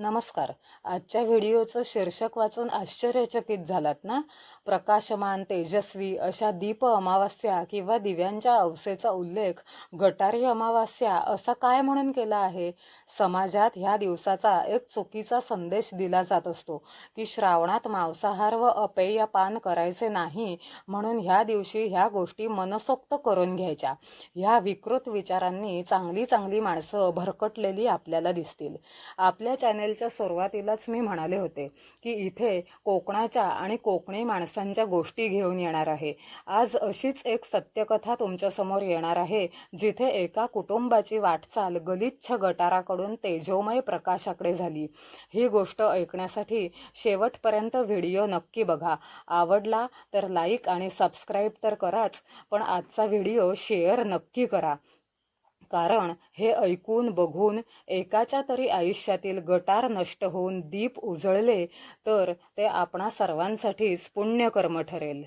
नमस्कार. आजच्या व्हिडिओचं शीर्षक वाचून आश्चर्यचकित झालात ना? प्रकाशमान तेजस्वी अशा दीप अमावास्या किंवा दिव्यांच्या अवसेचा उल्लेख गटारी अमावास्या असा काय म्हणून केला आहे? समाजात ह्या दिवसाचा एक चुकीचा संदेश दिला जात असतो की श्रावणात मांसाहार व अपेय पान करायचे नाही म्हणून ह्या दिवशी ह्या गोष्टी मनसोक्त करून घ्यायच्या. ह्या विकृत विचारांनी चांगली चांगली माणसं भरकटलेली आपल्याला दिसतील. आपल्या चॅनेलच्या सुरुवातीलाच मी म्हणाले होते की इथे कोकणाच्या आणि कोकणी माणसांच्या गोष्टी घेऊन येणार आहे. आज अशीच एक सत्यकथा तुमच्यासमोर येणार आहे जिथे एका कुटुंबाची वाटचाल गलिच्छ गटाराकडून तेजोमय प्रकाशाकडे झाली. ही गोष्ट ऐकण्यासाठी शेवटपर्यंत व्हिडिओ नक्की बघा. आवडला तर लाईक आणि सबस्क्राईब तर कराच पण आजचा व्हिडिओ शेअर नक्की करा. कारण हे ऐकून बघून एकाच्या तरी आयुष्यातील गटार नष्ट होऊन दीप उजळले तर ते आपणा सर्वांसाठीच पुण्यकर्म ठरेल.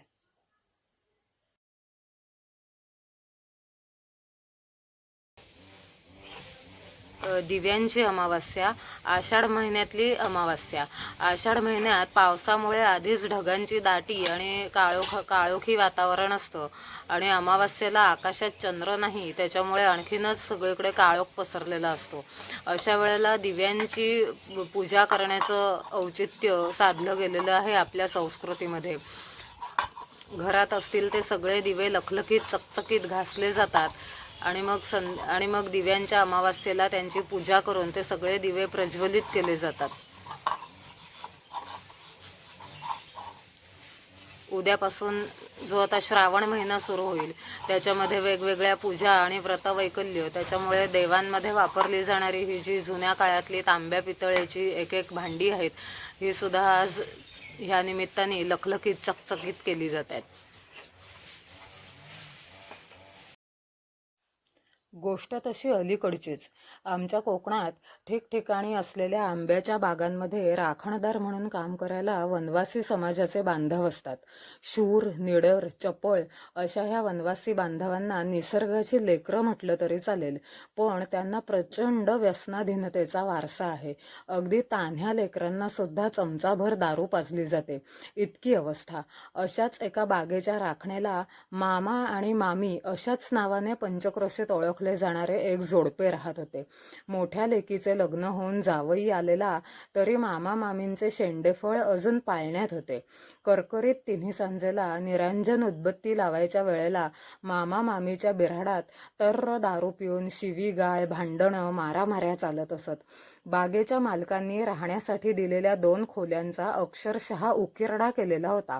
दिव्यांची अमावास्या आषाढ महिन्यातली अमावास्या. आषाढ महिन्यात पावसामुळे आधीच ढगांची दाटी आणि काळोख काळोखी वातावरण असतं. आणि अमावास्येला आकाशात चंद्र नाही त्याच्यामुळे आणखीनच सगळीकडे काळोख पसरलेला असतो. अशा वेळेला दिव्यांची पूजा करण्याचं औचित्य साधलं गेलेलं आहे आपल्या संस्कृतीमध्ये. घरात असतील ते सगळे दिवे लखलखीत चकचकीत घासले जातात. आणि मग सं आणि मग दिव्यांच्या अमावास्येला त्यांची पूजा करून ते सगळे दिवे प्रज्वलित केले जातात. उद्यापासून जो आता श्रावण महिना सुरू होईल त्याच्यामध्ये वेगवेगळ्या पूजा आणि व्रतवैकल्य त्याच्यामुळे देवांमध्ये वापरली जाणारी ही जी जुन्या काळातली तांब्या पितळेची एक एक भांडी आहेत ही सुद्धा आज ह्या निमित्ताने लखलखीत चकचकीत केली जात आहेत. गोष्ट तशी अलीकडचीच. आमच्या कोकणात ठिकठिकाणी असलेल्या आंब्याच्या बागांमध्ये राखणदार म्हणून काम करायला वनवासी समाजाचे बांधव असतात. शूर निडर चपळ अशा ह्या वनवासी बांधवांना निसर्गाची लेकरं म्हटलं तरी चालेल पण त्यांना प्रचंड व्यसनाधीनतेचा वारसा आहे. अगदी तान्ह्या लेकरांना सुद्धा चमचाभर दारू पाजली जाते. इतकी अवस्था. अशाच एका बागेच्या राखणेला मामा आणि मामी अशाच नावाने पंचक्रोशीत ओळखले जाणारे एक जोडपे राहत होते. मोठ्या लेकीचे लग्न होऊन जावई आलेला तरी मामा मामींचे शेंडेफळ अजून पाळण्यात होते. करकरीत तिन्ही सांजेला निरांजन उदबत्ती लावायच्या वेळेला मामा मामीच्या बिऱ्हाडात तर्र दारू पिऊन शिवीगाळ भांडणं मारामाऱ्या चालत असत. बागेच्या मालकांनी राहण्यासाठी दिलेल्या दोन खोल्यांचा अक्षरशः उकिरडा केलेला होता.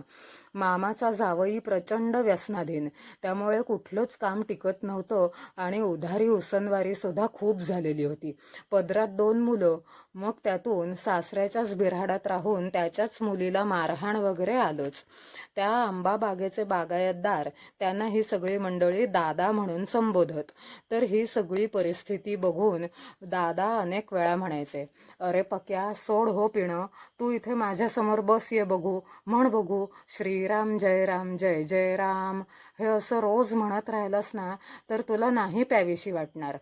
मामाचा जावई प्रचंड व्यसनाधीन. त्यामुळे कुठलंच काम टिकत नव्हतं आणि उधारी उसनवारी सुद्धा खूप झालेली होती. पदरात दोन मुलं मग त्यातून सासऱ्याच्याच बिऱ्हाडात राहून त्याच्याच मुलीला मारहाण वगैरे आलंच. त्या आंबा बागेचे बागायतदार त्यांना ही सगळी मंडळी दादा म्हणून संबोधत. तर ही सगळी परिस्थिती बघून दादा अनेक वेळा म्हणायचे अरे पक्या सोड हो पिणं. तू इथे माझ्यासमोर बस ये बघू. म्हण बघू. श्रीराम जय राम जय जय राम. हे असं रोज म्हणत राहिलंस ना तर तुला नाही प्यावीशी वाटणार.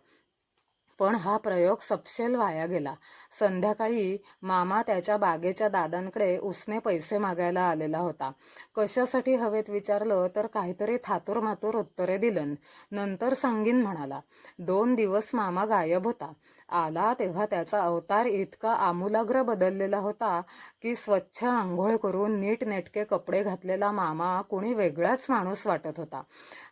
पण हा प्रयोग सपशेल वाया गेला. संध्याकाळी मामा त्याच्या बागेच्या दादांकडे उसने पैसे मागायला आलेला होता. कशासाठी हवेत विचारलं तर काहीतरी थातूर मातूर उत्तरे दिलन. नंतर सांगीन म्हणाला दोन दिवस मामा गायब होता. आला तेव्हा त्याचा अवतार इतका आमूलाग्र बदललेला होता की स्वच्छ आंघोळ करून नीट नेटके कपडे घातलेला मामा कोणी वेगळाच माणूस वाटत होता.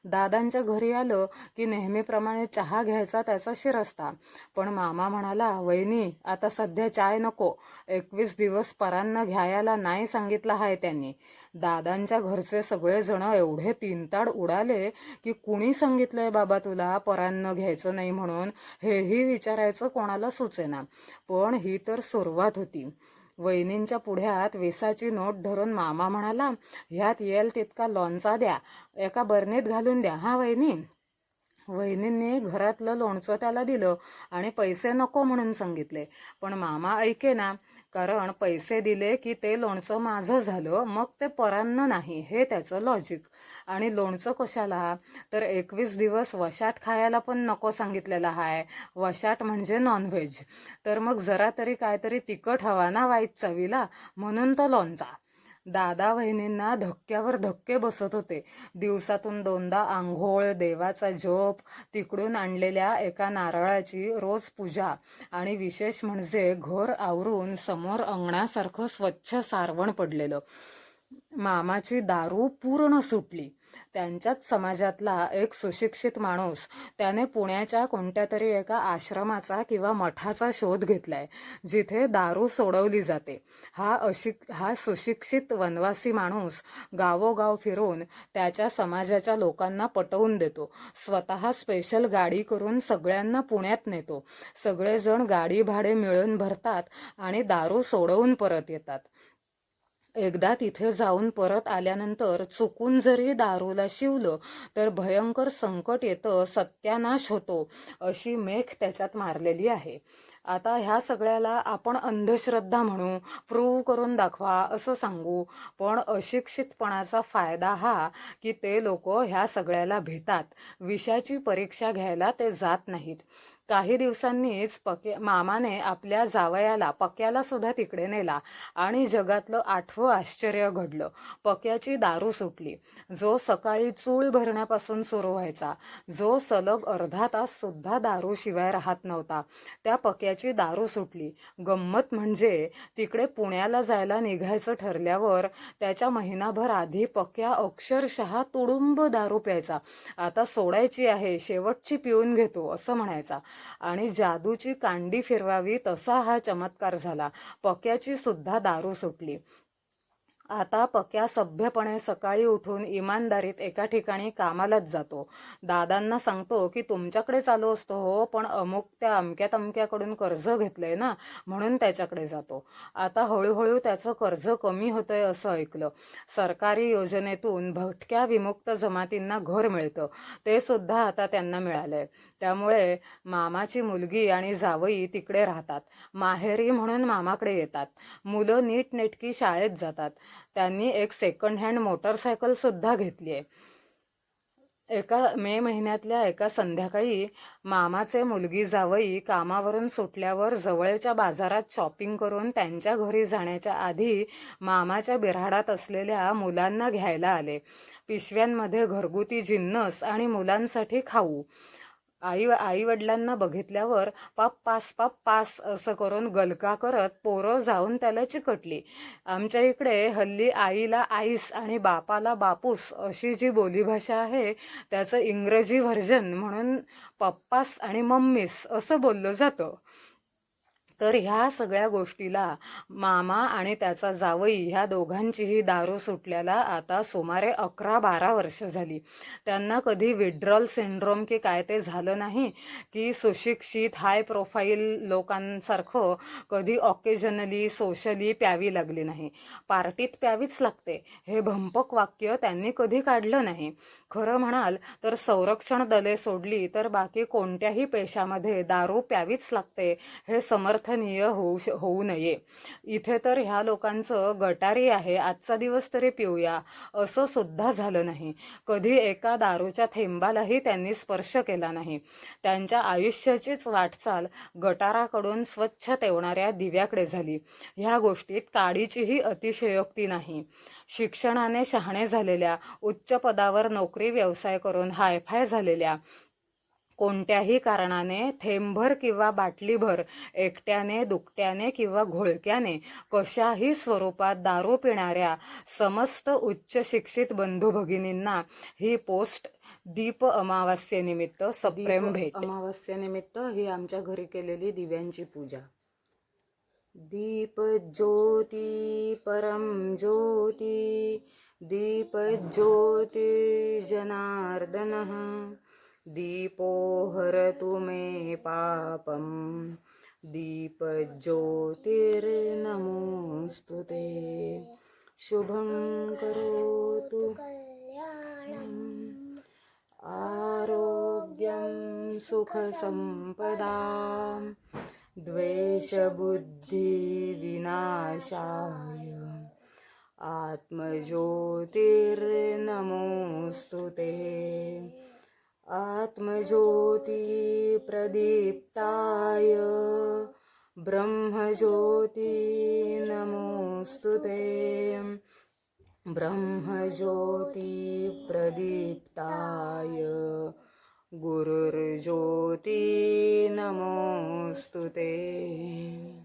दादांच्या घरी आलं की नेहमीप्रमाणे चहा घ्यायचा त्याचा शिरस्ता पण मामा म्हणाला वहिनी आता सध्या चाय नको. एकवीस दिवस परांना घ्यायला नाही सांगितलं आहे त्यांनी. दादांच्या घरचे सगळे जण एवढे तीनताड उडाले की कुणी सांगितलंय बाबा तुला परान्न घ्यायचं नाही म्हणून हेही विचारायचं कोणाला सुचेना. पण ही तर सुरुवात होती. वहिनींच्या पुढ्यात विसाची नोट धरून मामा म्हणाला ह्यात येल तितका लोणचा द्या एका बरणीत घालून द्या हा वहिनी? वहिनींनी घरातलं लोणचं त्याला दिलं आणि पैसे नको म्हणून सांगितले. पण मामा ऐके ना कारण पैसे दिले की ते लोणचं माझं झालं मग ते परांना नाही हे त्याचं लॉजिक आणि लोणचं कशाला? तर एकवीस दिवस वशाट खायला पण नको सांगितलेलं आहे वशाट म्हणजे नॉनव्हेज तर मग जरा तरी काहीतरी तिखट हवा ना वाईट चवीला म्हणून तो लोणचा. दादा वहिनींना धक्क्यावर धक्के बसत होते. दिवसातून दोनदा आंघोळ देवाचा झोप तिकडून आणलेल्या एका नारळाची रोज पूजा. आणि विशेष म्हणजे घर आवरून समोर अंगणासारखं स्वच्छ सारवण पडलेलं. मामाची दारू पूर्ण सुटली. त्यांच्याच समाजातला एक सुशिक्षित माणूस त्याने पुण्याच्या कोणत्या तरी एका आश्रमाचा किंवा मठाचा शोध घेतलाय जिथे दारू सोडवली जाते. हा अशिक हा सुशिक्षित वनवासी माणूस गावोगाव फिरून त्याच्या समाजाच्या लोकांना पटवून देतो. स्वतः स्पेशल गाडी करून सगळ्यांना पुण्यात नेतो. सगळेजण गाडी भाडे मिळून भरतात आणि दारू सोडवून परत येतात. एकदा तिथे जाऊन परत आल्यानंतर चुकून जरी दारूला शिवलं तर भयंकर संकट येतं सत्यानाश होतो अशी मेख त्याच्यात मारलेली आहे. आता ह्या सगळ्याला आपण अंधश्रद्धा म्हणू प्रूव्ह करून दाखवा असं सांगू पण अशिक्षितपणाचा फायदा हा की ते लोक ह्या सगळ्याला भेतात. विषयाची परीक्षा घ्यायला ते जात नाहीत. काही दिवसांनीच पके मामाने आपल्या जावयाला पक्याला सुद्धा तिकडे नेला आणि जगातलं आठवं आश्चर्य घडलं. पक्याची दारू सुटली. जो सकाळी चूळ भरण्यापासून सुरू व्हायचा जो सलग अर्धा तास सुद्धा दारू शिवाय राहत नव्हता त्या पक्याची दारू सुटली. गंमत म्हणजे तिकडे पुण्याला जायला निघायचं ठरल्यावर त्याच्या महिनाभर आधी पक्या अक्षरशः तुडुंब दारू प्यायचा. आता सोडायची आहे शेवटची पिऊन घेतो असं म्हणायचा. आणि जादूची कांडी फिरवावी तसा हा चमत्कार झाला. पक्याची सुद्धा दारू सुटली. आता पक्या सभ्यपणे सकाळी उठून इमानदारीत एका ठिकाणी कामालाच जातो. दादांना सांगतो की तुमच्याकडे चालू असतो हो पण अमुक त्या अमक्या तमक्याकडून कर्ज घेतलंय ना म्हणून त्याच्याकडे जातो. आता हळूहळू त्याचं कर्ज कमी होतंय असं ऐकलं. सरकारी योजनेतून भटक्या विमुक्त जमातींना घर मिळतं. ते सुद्धा आता त्यांना मिळालंय. त्यामुळे मामाची मुलगी आणि जावई तिकडे राहतात. माहेरी म्हणून मामाकडे येतात. मुलं नीटनेटकी शाळेत जातात. त्यांनी एक सेकंड हँड मोटरसायकल सुद्धा घेतली आहे. एका मे महिन्यातल्या एका संध्याकाळी मामाचे मुलगी जावई कामावरून सुटल्यावर जवळच्या बाजारात शॉपिंग करून त्यांच्या घरी जाण्याच्या आधी मामाच्या बिऱ्हाडात असलेल्या मुलांना घ्यायला आले. पिशव्यांमध्ये घरगुती जिन्नस आणि मुलांसाठी खाऊ. आई आई वडिलांना बघितल्यावर पाप पास पाप पास असं करून गलका करत पोरं जाऊन त्याला चिकटली. आमच्या इकडे हल्ली आईला आईस आणि बापाला बापूस अशी जी बोलीभाषा आहे त्याचं इंग्रजी व्हर्जन म्हणून पप्पास आणि मम्मीस असं बोललं जातं. तर ह्या सगळ्या गोष्टीला मामा आणि त्याचा जावई ह्या दोघांचीही दारू सुटल्याला आता सुमारे अकरा बारा वर्ष झाली. त्यांना कधी विड्रॉल सिंड्रोम की काय ते झालं नाही की सुशिक्षित हाय प्रोफाईल लोकांसारखं कधी ऑकेजनली सोशली प्यावी लागली नाही. पार्टीत प्यावीच लागते. हे भंपक वाक्य त्यांनी कधी काढलं नाही. खरं म्हणाल तर संरक्षण दले सोडली तर बाकी कोणत्याही पेशामध्ये दारू प्यावीच लागते हे समर्थ समर्थनीय होऊ श होऊ नये. इथे तर ह्या लोकांचं गटारी आहे आजचा दिवस तरी पिऊया असं सुद्धा झालं नाही. कधी एका दारूच्या थेंबालाही त्यांनी स्पर्श केला नाही. त्यांच्या आयुष्याचीच वाटचाल गटाराकडून स्वच्छ तेवणाऱ्या दिव्याकडे झाली. ह्या गोष्टीत काडीचीही अतिशयोक्ती नाही. शिक्षणाने शहाणे झालेल्या उच्च पदावर नोकरी व्यवसाय करून हायफाय झालेल्या कोणत्याही कारणाने थेंबभर किंवा बाटलीभर एकट्याने दुकट्याने किंवा घोळक्याने कशाही स्वरूपात दारू पिणाऱ्या समस्त उच्च शिक्षित बंधू भगिनींना ही पोस्ट दीप अमावास्येनिमित्त सप्रेम भेट. अमावास्येनिमित्त ही आमच्या घरी केलेली दिव्यांची पूजा. दीप ज्योती परम ज्योती दीप ज्योती जनार्दन. दीपोहरतु मे पापं। दीपज्योतिर्नमोऽस्तु ते। शुभं करोतु। आरोग्यं सुखसम्पदां। द्वेषबुद्धिविनाशाय। आत्मज्योतिर्नमोऽस्तु ते। आत्मज्योतिप्रदीप्ताय ब्रह्मज्योती नमोऽस्तु ते। ब्रह्मज्योतिप्रदीप्ताय गुरुर्ज्योती नमोऽस्तु ते।